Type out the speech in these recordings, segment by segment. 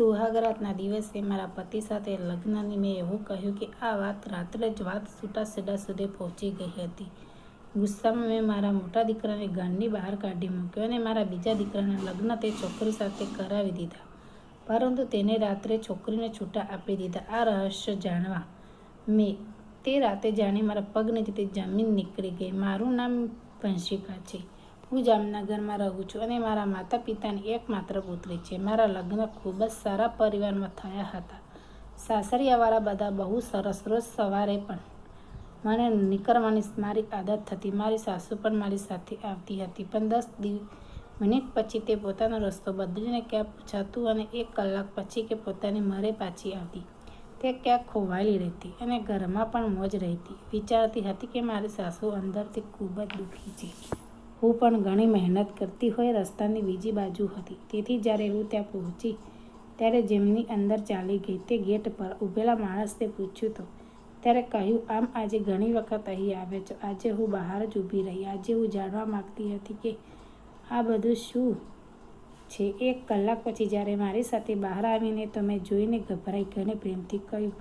સુહાગરાતના દિવસે મારા પતિ સાથે લગ્નની મેં એવું કહ્યું કે આ વાત રાત્રે જ વાત છૂટા છેડા સુધી પહોંચી ગઈ હતી. ગુસ્સામાં મેં મારા મોટા દીકરાને ઘરની બહાર કાઢી મૂક્યો અને મારા બીજા દીકરાના લગ્ન તે છોકરી સાથે કરાવી દીધા. પરંતુ તેને રાત્રે છોકરીને છૂટા આપી દીધા. આ રહસ્ય જાણવા મેં તે રાતે જાણી મારા પગને રીતે જમીન નીકળી ગઈ. મારું નામ વંશિકા છે. હું જામનગરમાં રહું છું અને મારા માતા પિતાની એકમાત્ર પુત્રી છે. મારા લગ્ન ખૂબ જ સારા પરિવારમાં થયા હતા. સાસરિયાવાળા બધા બહુ સરસ રોજ સવારે પણ મને નીકળવાની મારી આદત થતી મારી સાસુ પણ મારી સાથે આવતી હતી. પણ દસ મિનિટ પછી તે પોતાનો રસ્તો બદલીને ક્યાં પૂછાતું અને એક કલાક પછી કે પોતાની મરે પાછી આવતી. તે ક્યાંક ખોવાયેલી રહેતી અને ઘરમાં પણ મોજ રહેતી. વિચારતી હતી કે મારી સાસુ અંદરથી ખૂબ જ દુઃખી છે. હું પણ ઘણી મહેનત કરતી હોય રસ્તાની બીજી બાજુ હતી. તેથી જ્યારે હું ત્યાં પહોંચી, ત્યારે જેમની અંદર ચાલી ગઈ તે ગેટ પર ઊભેલા માણસને પૂછ્યું તો, ત્યારે કહ્યું આમ આજે ઘણી વખત અહીં આવે છો. આજે હું બહાર જ ઊભી રહી. આજે હું જાણવા માગતી હતી કે આ બધું શું છે. એક કલાક પછી જ્યારે મારી સાથે બહાર આવીને તમે જોઈને ગભરાઈ ગઈને પ્રેમથી કહ્યું,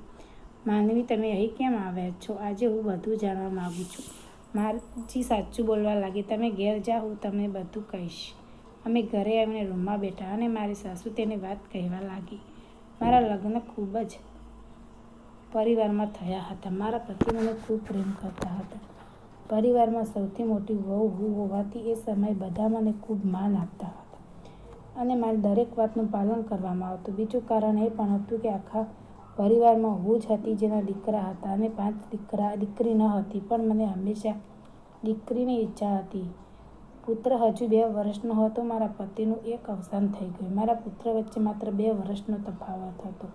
માનવી, તમે અહીં કેમ આવ્યા છો? આજે હું બધું જાણવા માગું છું. મારજી સાચું બોલવા લાગી, તમે ઘેર જાઓ, હું તમને બધું કહીશ. અમે ઘરે આવીને રૂમમાં બેઠા અને મારી સાસુ તેને વાત કહેવા લાગી. મારા લગ્ન ખૂબ જ પરિવારમાં થયા હતા. મારા પતિ મને ખૂબ પ્રેમ કરતા હતા. પરિવારમાં સૌથી મોટી વહુ હું હોવાથી એ સમયે બધા મને ખૂબ માન આપતા હતા. અને મારી દરેક વાતનું પાલન કરવામાં આવતું. બીજું કારણ એ પણ હતું કે આખા પરિવારમાં હું જ હતી જેના દીકરા હતા અને પાંચ દીકરા, દીકરી ન હતી, પણ મને હંમેશા દીકરીની ઈચ્છા હતી. પુત્ર હજુ બે વર્ષનો હતો મારા પતિનું એક અવસાન થઈ ગયું. મારા પુત્ર વચ્ચે માત્ર બે વર્ષનો તફાવત હતો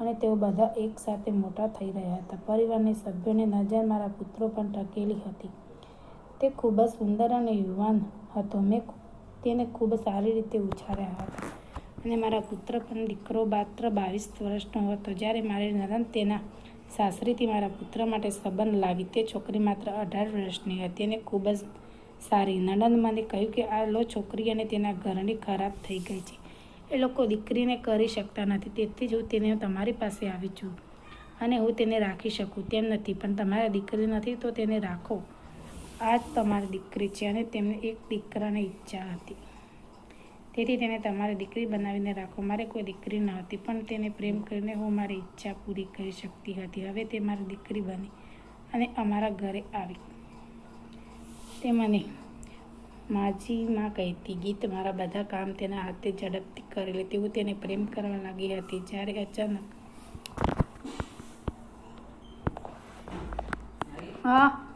અને તેઓ બધા એકસાથે મોટા થઈ રહ્યા હતા. પરિવારની સભ્યોની નજર મારા પુત્રો પણ ટકેલી હતી. તે ખૂબ જ સુંદર અને યુવાન હતો. મેં તેને ખૂબ સારી રીતે ઉછાર્યા હતા. અને મારા પુત્ર પણ દીકરો માત્ર બાવીસ વર્ષનો હતો જ્યારે મારી નરન તેના સાસરીથી મારા પુત્ર માટે સંબંધ લાવી, તે છોકરી માત્ર અઢાર વર્ષની હતી અને ખૂબ જ સારી. નણંદ મને કહ્યું કે, આ લો છોકરી અને તેના ઘરની ખરાબ થઈ ગઈ છે. એ લોકો દીકરીને કરી શકતા નથી, તેથી જ હું તેને તમારી પાસે આવી છું અને હું તેને રાખી શકું. તેમ નથી, પણ તમારા દીકરી નથી, તો તેને રાખો. આ જ તમારી દીકરી છે અને તેમને એક દીકરાની ઈચ્છા હતી. તેથી તેને તમારી દીકરી બનાવીને રાખો. મારે કોઈ દીકરી ન હતી, પણ તેને પ્રેમ કરીને હું મારી ઈચ્છા પૂરી કરી શકતી હતી. હવે તે મારી દીકરી બની અને અમારા ઘરે આવી. તે મને માજીમાં કહેતી, ગીત મારા બધા કામ તેના હાથે ઝડપથી કરી લેતી હું તેને પ્રેમ કરવા લાગી હતી. જ્યારે અચાનક હા?